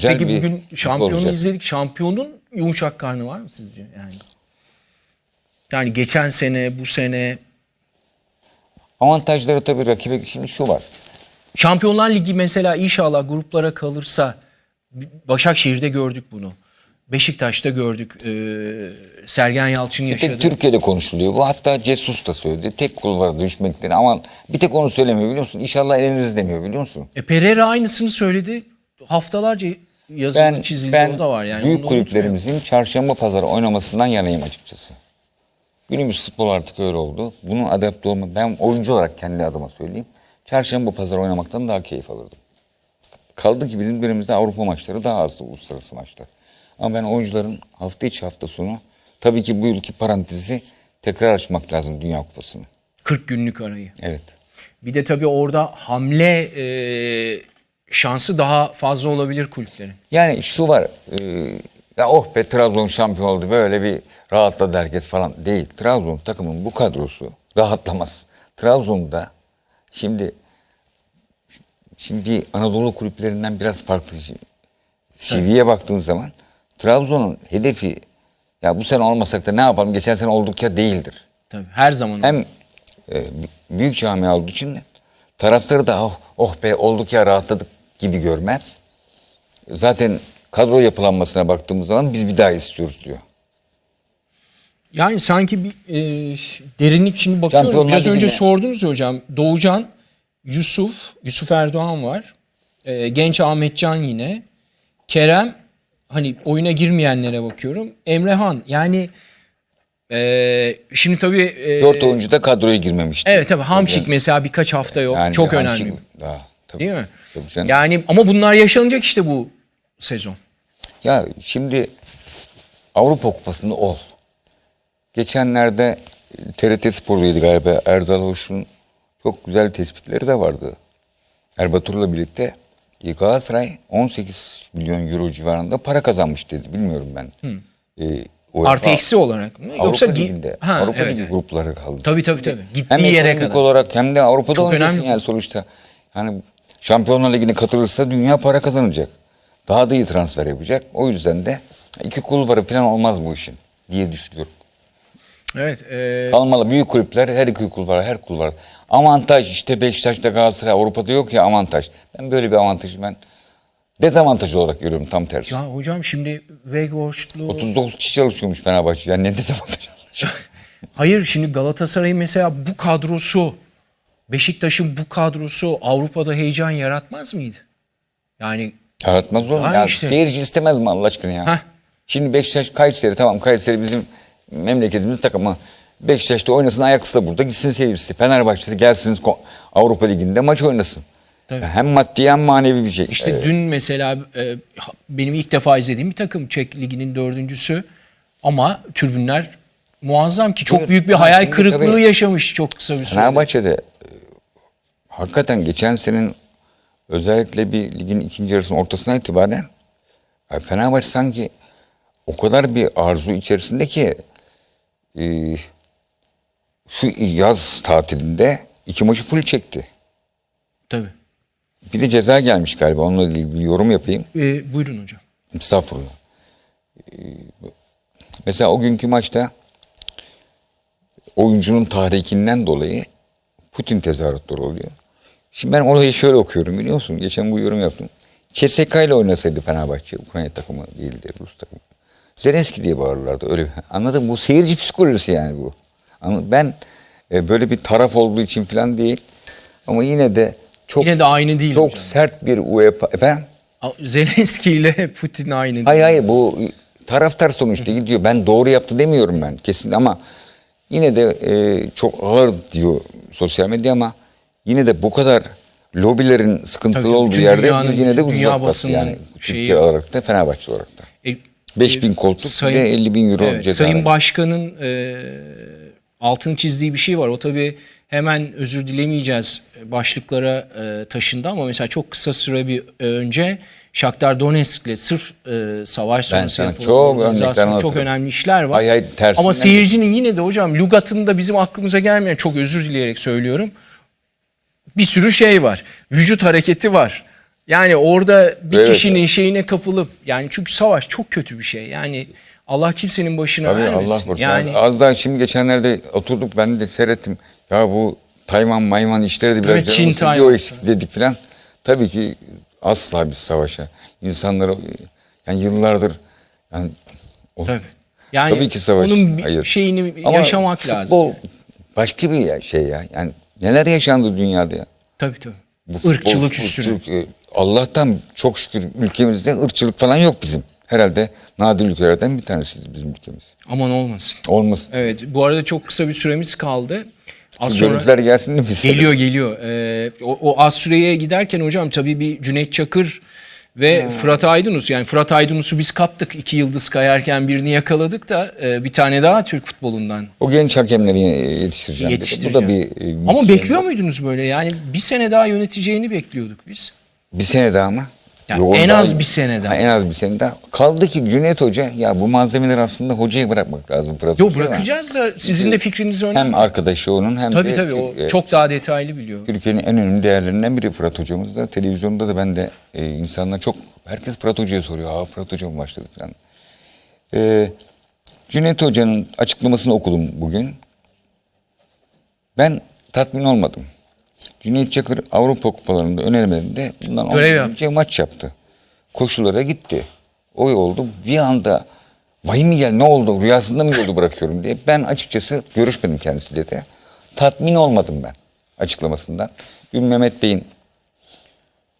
Güzel Peki bir bugün şampiyonu olacak. izledik. Şampiyonun yumuşak karnı var mı sizce? Yani yani geçen sene, bu sene Avantajları tabii rakibe şimdi şu var. Şampiyonlar Ligi mesela inşallah gruplara kalırsa Başakşehir'de gördük bunu. Beşiktaş'ta gördük. Ee, Sergen Yalçın Bir yaşadı. tek Türkiye'de konuşuluyor. Bu hatta Cesus da söyledi. Tek kulvara düşmekten aman bir tek onu söylemiyor biliyor musun? İnşallah eleniriz demiyor biliyor musun? E, Pereira aynısını söyledi. Haftalarca yazılı Ben, çizildi ben da var yani. büyük kulüplerimizin çarşamba pazarı oynamasından yanayım açıkçası. Günümüz futbol artık öyle oldu. Bunun adapte olma ben oyuncu olarak kendi adıma söyleyeyim. Çarşamba pazarı oynamaktan daha keyif alırdım. Kaldı ki bizim dönemimizde Avrupa maçları daha azdı uluslararası maçlar. Ama ben oyuncuların hafta içi hafta sonu tabii ki bu yılki parantezi tekrar açmak lazım Dünya Kupası'nı. 40 günlük arayı. Evet. Bir de tabii orada hamle e, şansı daha fazla olabilir kulüplerin. Yani şu var. e, ya oh be Trabzon şampiyon oldu böyle bir rahatladı herkes falan değil. Trabzon takımın bu kadrosu rahatlamaz. Trabzon'da şimdi şimdi Anadolu kulüplerinden biraz farklı seviyeye baktığın zaman Trabzon'un hedefi ya bu sene olmasak da ne yapalım geçen sene olduk ya değildir. Tabii her zaman. Hem e, büyük camia olduğu için de taraftarı da oh, oh be olduk ya rahatladık gibi görmez. Zaten kadro yapılanmasına baktığımız zaman biz bir daha istiyoruz diyor. Yani sanki bir e, derinlik şimdi bakıyorum. Şampiyonlar Biraz önce Ligi'ne- sordunuz ya hocam. Doğucan, Yusuf, Yusuf Erdoğan var. E, genç Ahmetcan yine. Kerem, hani oyuna girmeyenlere bakıyorum. Emrehan yani e, şimdi tabii e, Dört oyuncu da kadroya girmemişti. Evet tabii Hamşik mesela birkaç hafta yok. Yani Çok Hamşik önemli. Daha, tabii. Değil mi? Tabii canım. Yani ama bunlar yaşanacak işte bu sezon. Ya şimdi Avrupa Kupası'nda ol. Geçenlerde e, TRT Spor'daydı galiba Erdal Hoş'un çok güzel tespitleri de vardı. Erbatur'la birlikte e, Galatasaray 18 milyon euro civarında para kazanmış dedi. Bilmiyorum ben. E, UEFA Artı eksi olarak mı? Avrupa Yoksa gi- Ligi'nde, Ha, Avrupa evet, Ligi evet. grupları kaldı. Tabii tabii tabii. Gittiği Hem yere kadar. olarak hem de Avrupa'da Çok oynayacaksın önemli. yani sonuçta. Yani Şampiyonlar Ligi'ne katılırsa dünya para kazanacak. Daha da iyi transfer yapacak. O yüzden de iki kulvarı falan olmaz bu işin diye düşünüyorum. Evet. e, Kalmalı büyük kulüpler her iki kulvar her kulvar. Avantaj işte Beşiktaş'ta Galatasaray Avrupa'da yok ya avantaj. Ben böyle bir avantajı ben dezavantaj olarak görüyorum tam tersi. ya hocam şimdi Weghorst'lu 39 kişi çalışıyormuş Fenerbahçe. Yani ne dezavantaj? Hayır şimdi Galatasaray'ın mesela bu kadrosu Beşiktaş'ın bu kadrosu Avrupa'da heyecan yaratmaz mıydı? Yani Yaratmaz olur Ya işte. seyirci istemez mi Allah aşkına ya? Heh. Şimdi Beşiktaş Kayseri tamam Kayseri bizim memleketimizin takımı. Beşiktaş'ta oynasın ayaksı da burada gitsin seyircisi. Fenerbahçe'de gelsin Avrupa Ligi'nde maç oynasın. Tabii. Hem maddi hem manevi bir şey. işte Ee, dün mesela e, benim ilk defa izlediğim bir takım Çek Ligi'nin dördüncüsü ama tribünler muazzam ki çok büyük bir Ha, hayal kırıklığı tabii- yaşamış çok kısa bir sürede. Fenerbahçe'de hakikaten geçen senin özellikle bir ligin ikinci yarısının ortasına itibaren Fenerbahçe sanki o kadar bir arzu içerisinde ki e, şu yaz tatilinde iki maçı full çekti. Tabii. Bir de ceza gelmiş galiba. Onunla ilgili bir yorum yapayım. E, buyurun hocam. Estağfurullah. Ee, Mesela o günkü maçta oyuncunun tahrikinden dolayı Putin tezahüratları oluyor. Şimdi ben olayı şöyle okuyorum biliyor musun? Geçen bu yorum yaptım. CSK ile oynasaydı Fenerbahçe, Ukrayna takımı değildi, Rus takımı. Zelenski diye bağırırlardı. Öyle anladın mı? Bu seyirci psikolojisi yani bu. Ben e, böyle bir taraf olduğu için falan değil. Ama yine de çok Yine de aynı değil Çok hocam. sert bir UEFA efendim. Zelenski ile Putin aynı. değil. Hayır hayır bu taraftar sonuçta gidiyor. Ben doğru yaptı demiyorum ben kesin ama yine de e, çok ağır diyor sosyal medya ama yine de bu kadar lobilerin sıkıntılı Tabii, olduğu yerde dünyanın- yine de basının yani. şeyi- Türkiye olarak da Fenerbahçe olarak da. E, 5000 e, koltuk de 50 bin euro evet, ceza Sayın. Başkan'ın e, altını çizdiği bir şey var. O tabii hemen özür dilemeyeceğiz başlıklara e, taşındı ama mesela çok kısa süre bir önce Shakhtar Donetsk'le sırf e, savaş sonrası yapılan çok çok önemli işler var. Hay hay, ama seyircinin yine de hocam lügatında bizim aklımıza gelmeyen çok özür dileyerek söylüyorum. Bir sürü şey var. Vücut hareketi var. Yani orada bir Evet. kişinin şeyine kapılıp yani çünkü savaş çok kötü bir şey. Yani Allah kimsenin başına Tabii vermesin. Allah korusun. Yani Az daha şimdi geçenlerde oturduk ben de seyrettim. Ya bu Tayvan mayman işleri de biraz Evet, Çin, Tayvan. o eksik dedik falan. Tabii ki asla biz savaşa. İnsanları yani yıllardır yani o- tabii. Yani Tabii ki savaş. onun bir Hayır. şeyini Ama yaşamak lazım. futbol başka bir ya- şey ya. Yani neler yaşandı dünyada ya. Tabii tabii. Bu Irkçılık üstüne. Allah'tan çok şükür ülkemizde ırkçılık falan yok bizim. Herhalde nadir ülkelerden bir tanesi bizim ülkemiz. Aman olmasın. Olmasın. Evet bu arada çok kısa bir süremiz kaldı. Az Şu görüntüler gelsin de biz. geliyor geliyor. Ee, o, o az süreye giderken hocam tabii bir Cüneyt Çakır ve Fırat Aydınus yani Fırat Aydınus'u biz kaptık. iki yıldız kayarken birini yakaladık da e, bir tane daha Türk futbolundan O genç hakemleri yetiştireceğim. dedi. Bu yetiştireceğim. da bir e, Ama bekliyor muydunuz böyle? Yani bir sene daha yöneteceğini bekliyorduk biz. Bir sene daha mı? Yani Yok, en az bir sene daha. Ha, en az bir sene daha. Kaldı ki Cüneyt Hoca ya bu malzemeleri aslında hocaya bırakmak lazım Fırat Yok bırakacağız da sizin de fikriniz önemli. Hem arkadaşı onun hem Tabii de tabii o e, çok daha detaylı biliyor. Türkiye'nin en önemli değerlerinden biri Fırat hocamız da. Televizyonda da ben de e, insanlar çok herkes Fırat Hoca'ya soruyor. Aa Fırat Hoca mı başladı falan. E, Cüneyt Hoca'nın açıklamasını okudum bugün. Ben tatmin olmadım. Cüneyt Çakır Avrupa Kupalarında önermelerinde bundan 10 Görev yıl yaptı. önce maç yaptı. Koşulara gitti. Oy oldu. Bir anda vay mı gel ne oldu rüyasında mı oldu bırakıyorum diye. Ben açıkçası görüşmedim kendisiyle de. Tatmin olmadım ben açıklamasından. Dün Mehmet Bey'in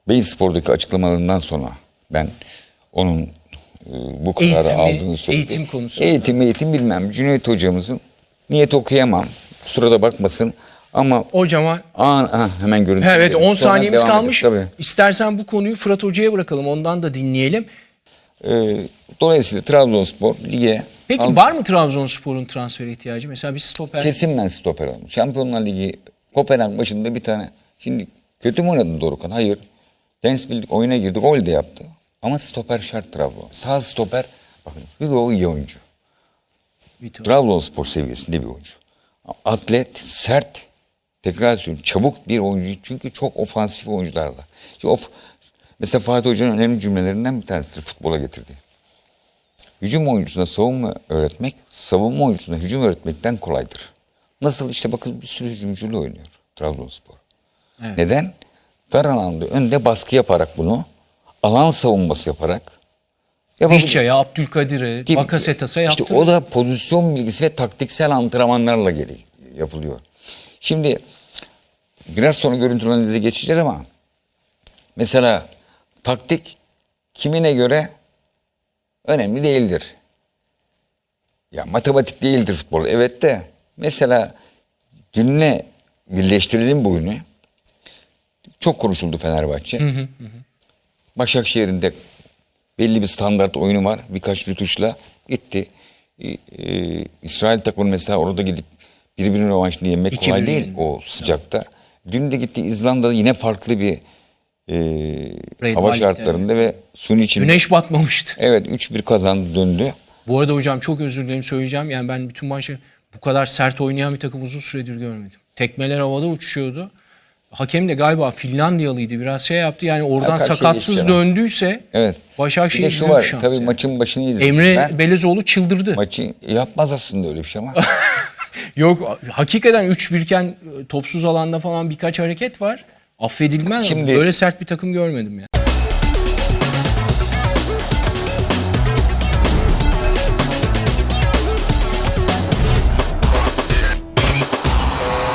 Beyin Spor'daki açıklamalarından sonra ben onun e, bu kararı Eğitimi, aldığını söyledi. eğitim konusunda. Eğitim eğitim bilmem. Cüneyt hocamızın niyet okuyamam. Kusura da bakmasın. Ama Hocama Aa, ah, hemen görüntü. Evet 10 Sonra saniyemiz devam kalmış. ederiz, Tabii. İstersen bu konuyu Fırat Hoca'ya bırakalım. Ondan da dinleyelim. Ee, dolayısıyla Trabzonspor lige Peki al- var mı Trabzonspor'un transfer ihtiyacı? Mesela bir stoper. kesin ben stoper aldım. Şampiyonlar Ligi Kopenhag başında bir tane. Şimdi kötü mü oynadın Dorukhan? Hayır. Lensbildik oyuna girdi. Gol de yaptı. Ama stoper şart Trabzon. Sağ stoper bakın Hugo iyi oyuncu. Vitor. Trabzonspor seviyesinde bir oyuncu. Atlet, sert, tekrar söylüyorum çabuk bir oyuncu. Çünkü çok ofansif oyuncular var. Of, mesela Fatih Hoca'nın önemli cümlelerinden bir tanesidir futbola getirdi. Hücum oyuncusuna savunma öğretmek, savunma oyuncusuna hücum öğretmekten kolaydır. Nasıl? işte bakın bir sürü hücumcuyla oynuyor Trabzonspor. Evet. Neden? Dar alanda önde baskı yaparak bunu, alan savunması yaparak. Vişça'ya, Abdülkadir'e, Bakasetas'a yaptı. İşte o da pozisyon bilgisi ve taktiksel antrenmanlarla geliyor, yapılıyor. Şimdi biraz sonra görüntülü analize geçeceğiz ama mesela taktik kimine göre önemli değildir. Ya matematik değildir futbol. Evet de mesela dünle birleştirelim bu oyunu. Çok konuşuldu Fenerbahçe. Başakşehir'in de belli bir standart oyunu var. Birkaç rütuşla gitti. Ee, e, İsrail takımı mesela orada gidip birbirinin rövanşını yemek İki kolay değil o sıcakta. Dün de gitti İzlanda'da yine farklı bir e, Red hava Bull, şartlarında ve suni için. Güneş batmamıştı. Evet 3-1 kazandı döndü. Bu arada hocam çok özür dilerim söyleyeceğim. Yani ben bütün maçı bu kadar sert oynayan bir takım uzun süredir görmedim. Tekmeler havada uçuşuyordu. Hakem de galiba Finlandiyalıydı. Biraz şey yaptı. Yani oradan Karşıya sakatsız geçti ama. döndüyse Evet. Başakşehir bir de şu büyük var şans tabii yani. maçın başını izledim. Emre Ben Belezoğlu çıldırdı. maçı yapmaz aslında öyle bir şey ama. Yok hakikaten 3-1 iken e, topsuz alanda falan birkaç hareket var. Affedilmez. Şimdi- Böyle sert bir takım görmedim yani.